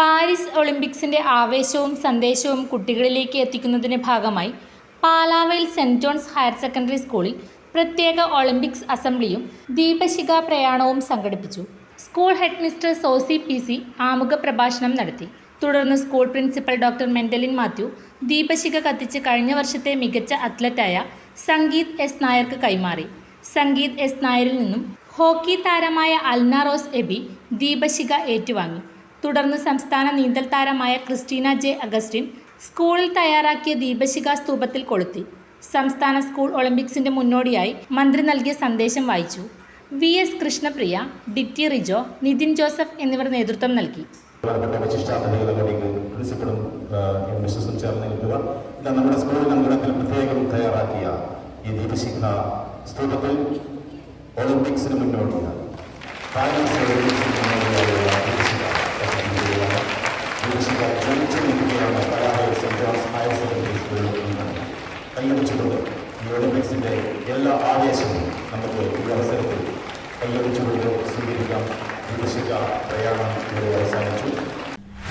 Paris ഒളിമ്പിക്സിന്റെ ആവേശവും സന്ദേശവും കുട്ടികളിലേക്ക് എത്തിക്കുന്നതിന്റെ ഭാഗമായി പാലാവയിൽ സെന്റ് ജോൺസ് ഹയർ സെക്കൻഡറി സ്കൂളിൽ പ്രത്യേക ഒളിമ്പിക്സ് അസംബ്ലിയും ദീപശിഖ പ്രയാണവും സംഘടിപ്പിച്ചു. School head mister Sosy P C ആമുഖ പ്രഭാഷണം നടത്തി. തുടർന്ന് school principal doctor Mentalin Mathew ദീപശിഖ കത്തിച്ച് കഴിഞ്ഞ വർഷത്തെ മികച്ച അത്ലറ്റായ സംഗീത് എസ് നായർക്ക് കൈമാറി. സംഗീത് എസ് നായരിൽ നിന്നും ഹോക്കി താരമായ അൽനാറോസ് എബി ദീപശിഖ ഏറ്റുവാങ്ങി. തുടർന്ന് സംസ്ഥാന നീന്തൽ താരമായ ക്രിസ്റ്റീന ജെ അഗസ്റ്റിൻ സ്കൂളിൽ തയ്യാറാക്കിയ ദീപശിഖ സ്തൂപത്തിൽ കൊളുത്തി. സംസ്ഥാന സ്കൂൾ ഒളിമ്പിക്സിന്റെ മുന്നോടിയായി മന്ത്രി നൽകിയ സന്ദേശം വായിച്ചു. വി എസ് കൃഷ്ണപ്രിയ ഡിറ്റി റിജോ നിതിൻ ജോസഫ് എന്നിവർ നേതൃത്വം നൽകി. നമ്മുടെ തയ്യാറാക്കിയ ഈ ദീപശിഖ ഒളിമ്പിക്സിന് മുന്നോടിയാണ് ഈ ഒളിമ്പിക്സിന്റെ എല്ലാ ആവേശവും നമുക്ക് ഈ അവസരത്തിൽ സ്വീകരിക്കാം പ്രയാണം ഇവിടെ അവസാനിച്ചു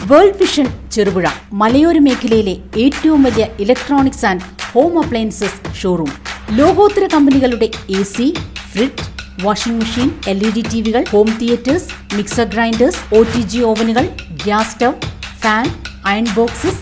വേൾഡ് വിഷൻ ചെറുപുഴ മലയോര മേഖലയിലെ ഏറ്റവും വലിയ electronics and home appliances showroom ലോകോത്തര കമ്പനികളുടെ A C fridge washing machine L E D T വികൾ home theatres mixer grinders O T G ഓവനുകൾ gas stove fan iron boxes